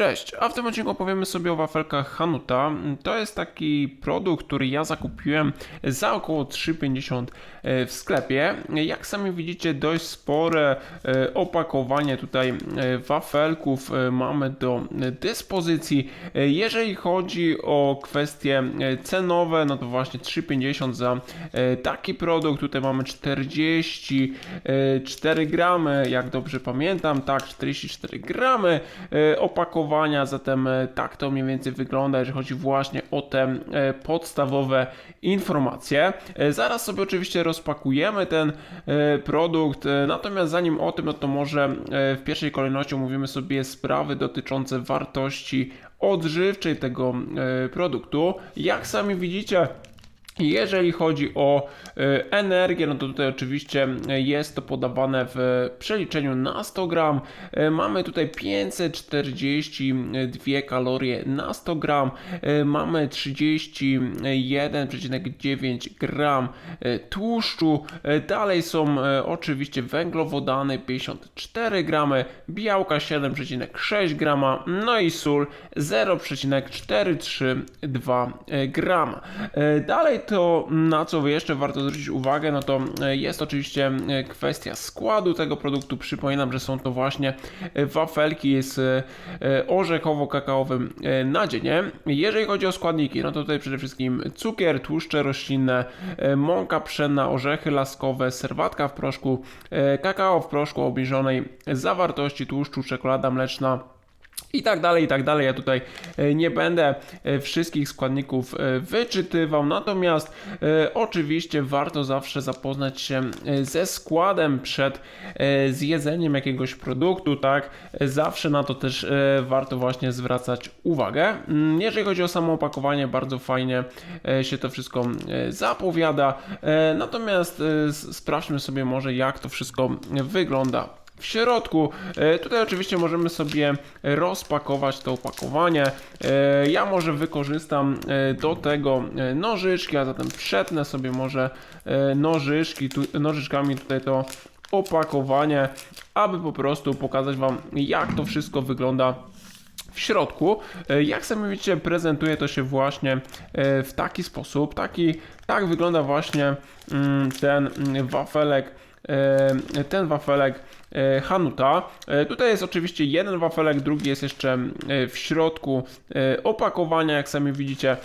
Cześć, a w tym odcinku opowiemy sobie o wafelkach Hanuta. To jest taki produkt, który ja zakupiłem za około 3,50 w sklepie. Jak sami widzicie, dość spore e, opakowanie tutaj e, wafelków e, mamy do dyspozycji. E, Jeżeli chodzi o kwestie e, cenowe, no to właśnie 3,50 za e, taki produkt. Tutaj mamy 44 gramy, jak dobrze pamiętam, tak, 44 gramy e, opakowania, zatem e, tak to mniej więcej wygląda, jeżeli chodzi właśnie o te e, podstawowe informacje. E, Zaraz sobie oczywiście rozpakujemy ten produkt, natomiast zanim o tym, no to może w pierwszej kolejności omówimy sobie sprawy dotyczące wartości odżywczej tego produktu. Jak sami widzicie, jeżeli chodzi o e, energię, no to tutaj oczywiście e, jest to podawane w przeliczeniu na 100 gram. E, Mamy tutaj 542 kalorie na 100 gram. Mamy 31,9 gram tłuszczu. Dalej są oczywiście węglowodany 54 gramy, białka 7,6 grama, no i sól 0,432 grama. Dalej to, na co jeszcze warto zwrócić uwagę, no to e, jest oczywiście e, kwestia składu tego produktu. Przypominam, że są to właśnie e, wafelki z orzechowo-kakaowym e, nadzieniem. Jeżeli chodzi o składniki, no to tutaj przede wszystkim cukier, tłuszcze roślinne, mąka pszenna, orzechy laskowe, serwatka w proszku, kakao w proszku obniżonej zawartości tłuszczu, czekolada mleczna. I tak dalej, i tak dalej. Ja tutaj e, nie będę e, wszystkich składników e, wyczytywał, natomiast oczywiście warto zawsze zapoznać się ze składem przed zjedzeniem jakiegoś produktu, tak? Zawsze na to też warto właśnie zwracać uwagę. Mm, Jeżeli chodzi o samo opakowanie, bardzo fajnie się to wszystko zapowiada. Natomiast sprawdźmy sobie może jak to wszystko wygląda w środku. E, Tutaj oczywiście możemy sobie rozpakować to opakowanie. E, Ja może wykorzystam e, do tego nożyczki, a zatem przetnę sobie może nożyczki, tu, nożyczkami tutaj to opakowanie, aby po prostu pokazać Wam jak to wszystko wygląda w środku. Jak sami widzicie, prezentuje to się właśnie w taki sposób. Taki, tak wygląda właśnie mm, ten mm, wafelek, ten wafelek e, Hanuta. E, Tutaj jest oczywiście jeden wafelek, drugi jest jeszcze e, w środku e, opakowania, jak sami widzicie.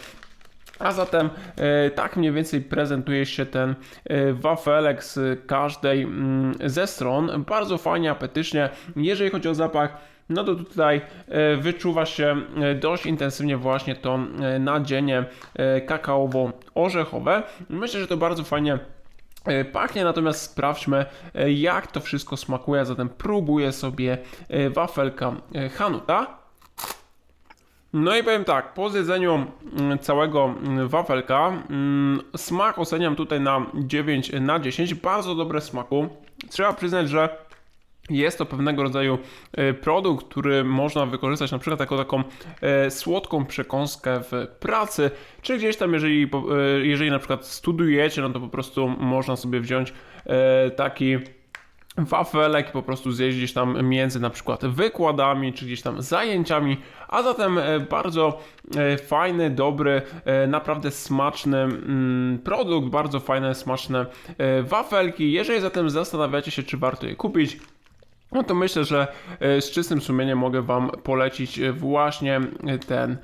A zatem e, tak mniej więcej prezentuje się ten e, wafelek z każdej mm, ze stron. Bardzo fajnie, apetycznie. Jeżeli chodzi o zapach, no to tutaj e, wyczuwa się e, dość intensywnie właśnie to e, nadzienie e, kakaowo-orzechowe. Myślę, że to bardzo fajnie e, pachnie, natomiast sprawdźmy e, jak to wszystko smakuje. Zatem próbuję sobie e, wafelka e, Hanuta. No i powiem tak, po zjedzeniu mm, całego mm, wafelka, mm, smak oceniam tutaj na 9 na 10, bardzo dobre smaku. Trzeba przyznać, że jest to pewnego rodzaju e, produkt, który można wykorzystać na przykład jako taką e, słodką przekąskę w pracy, czy gdzieś tam, jeżeli, e, jeżeli na przykład studujecie, no to po prostu można sobie wziąć taki wafelek i po prostu zjeść gdzieś tam między na przykład wykładami, czy gdzieś tam zajęciami, a zatem bardzo fajny, dobry, naprawdę smaczny mm, produkt, bardzo fajne, smaczne wafelki. Jeżeli zatem zastanawiacie się, czy warto je kupić, no to myślę, że e, z czystym sumieniem mogę Wam polecić e, właśnie e, ten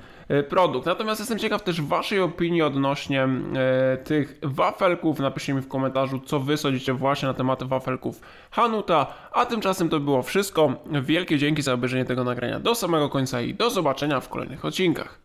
produkt. Natomiast jestem ciekaw też Waszej opinii odnośnie tych wafelków. Napiszcie mi w komentarzu, co Wy sądzicie właśnie na temat wafelków Hanuta. A tymczasem to było wszystko. Wielkie dzięki za obejrzenie tego nagrania do samego końca i do zobaczenia w kolejnych odcinkach.